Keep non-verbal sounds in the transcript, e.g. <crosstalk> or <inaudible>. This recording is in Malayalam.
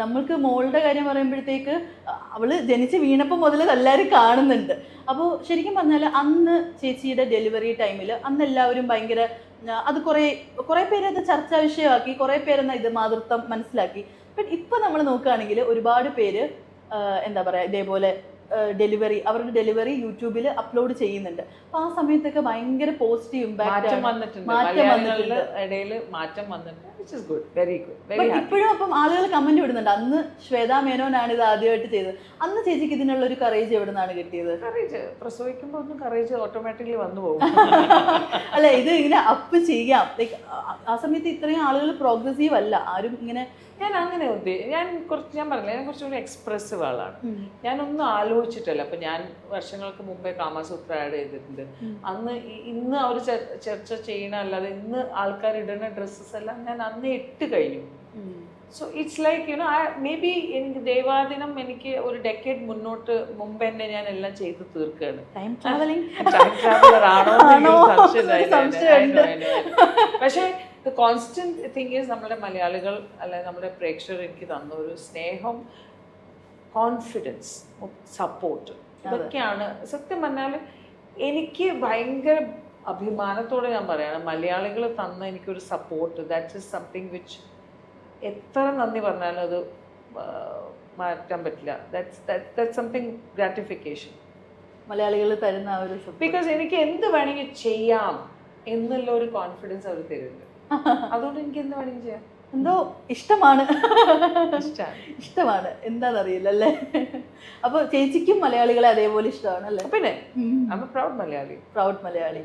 നമ്മൾക്ക് മോളുടെ കാര്യം പറയുമ്പോഴത്തേക്ക് അവൾ ജനിച്ച് വീണപ്പോൾ മുതൽ എല്ലാവരും കാണുന്നുണ്ട്. അപ്പോൾ ശരിക്കും പറഞ്ഞാൽ അന്ന് ചേച്ചിയുടെ ഡെലിവറി ടൈമിൽ അന്ന് എല്ലാവരും ഭയങ്കര അത് കുറേ കുറേ പേര് അത് ചർച്ചാ വിഷയമാക്കി കുറേ പേരെന്ന ഇത് മാതൃത്വം മനസ്സിലാക്കി. ബട്ട് ഇപ്പം നമ്മൾ നോക്കുകയാണെങ്കിൽ ഒരുപാട് പേര് എന്താ പറയുക ഇതേപോലെ ഡെലിവറി അവരുടെ ഡെലിവറി യൂട്യൂബിൽ അപ്ലോഡ് ചെയ്യുന്നുണ്ട്. അപ്പൊ ആ സമയത്തൊക്കെ ഭയങ്കര പോസിറ്റീവ് ഇമ്പാക്റ്റ് മാറ്റം വന്നിട്ടുണ്ട്. മാറ്റം വന്നിട്ടുണ്ട്. ഇപ്പോഴും അപ്പം ആളുകൾ കമന്റ് വിടുന്നുണ്ട് അന്ന് ശ്വേതാ മേനോനാണ് ഇത് ആദ്യമായിട്ട് ചെയ്തത്. അന്ന് ചേച്ചിക്ക് ഇതിനുള്ള ഒരു കറേജ് എവിടെ നിന്നാണ് കിട്ടിയത്? കറേജ് പ്രസവിക്കുമ്പോൾ ഒന്നും കറേജ് ഓട്ടോമാറ്റിക്കലി വന്നു പോകും. <laughs> അല്ല ഇത് ഇങ്ങനെ അപ്പ് ചെയ്യാം. ലൈക്ക് ആ സമയത്ത് ഇത്രയും ആളുകൾ പ്രോഗ്രസീവ് അല്ല. ആരും ഇങ്ങനെ ഞാൻ അങ്ങനെ ഉദ്ദേ ഞാൻ കുറച്ച് ഞാൻ പറഞ്ഞില്ല? ഞാൻ കുറച്ചുകൂടി എക്സ്പ്രസീവ് ആളാണ്. ഞാനൊന്നും ആലോചിച്ചിട്ടല്ല അപ്പൊ ഞാൻ വർഷങ്ങൾക്ക് മുമ്പേ കാമസൂത്ര ആഡ് ചെയ്തിട്ടുണ്ട്. അന്ന് ഇന്ന് അവർ ചർച്ച ചെയ്യണ അല്ലാതെ ഇന്ന് ആൾക്കാർ ഇടുന്ന ഡ്രസ്സസ് എല്ലാം ഞാൻ അന്ന് ഇട്ട് കഴിഞ്ഞു. So it's like you know may be എനിക്ക് ദേവാദിനം എനിക്ക് ഒരു ഡെക്കേഡ് മുന്നോട്ട് മുമ്പ് തന്നെ ഞാൻ എല്ലാം ചെയ്ത് തീർക്കുകയാണ്. ടൈം ട്രാവലർ <laughs> ആണോ. പക്ഷേ ദ കോൺസ്റ്റന്റ് തിങ് ഈസ് നമ്മുടെ മലയാളികൾ അല്ലെ നമ്മുടെ പ്രേക്ഷകർ എനിക്ക് തന്ന ഒരു സ്നേഹം കോൺഫിഡൻസ് സപ്പോർട്ട് ഇതൊക്കെയാണ്. സത്യം പറഞ്ഞാൽ എനിക്ക് ഭയങ്കര അഭിമാനത്തോടെ ഞാൻ പറയാണ് മലയാളികൾ തന്ന എനിക്കൊരു support that is something which എത്ര നന്ദി പറഞ്ഞാലും അത് മാറ്റാൻ പറ്റില്ല. ദാറ്റ്സ് ദാറ്റ് സംതിങ് ഗ്രാറ്റിഫിക്കേഷൻ മലയാളികൾ തരുന്ന ആ ഒരു. ബിക്കോസ് എനിക്ക് എന്ത് വേണമെങ്കിൽ ചെയ്യാം എന്നുള്ള ഒരു കോൺഫിഡൻസ് അവർ തരുന്നുണ്ട്. <laughs> അതുകൊണ്ട് എനിക്ക് എന്ത് വേണമെങ്കിൽ ചെയ്യാം. എന്തോ ഇഷ്ടമാണ്. ഇഷ്ടമാണ് ഇഷ്ടമാണ്. എന്താണെന്നറിയില്ല അല്ലേ അപ്പൊ ചേച്ചിക്കും മലയാളികളെ അതേപോലെ ഇഷ്ടമാണ് അല്ലേ? പിന്നെ പ്രൗഡ് മലയാളി. പ്രൗഡ് മലയാളി.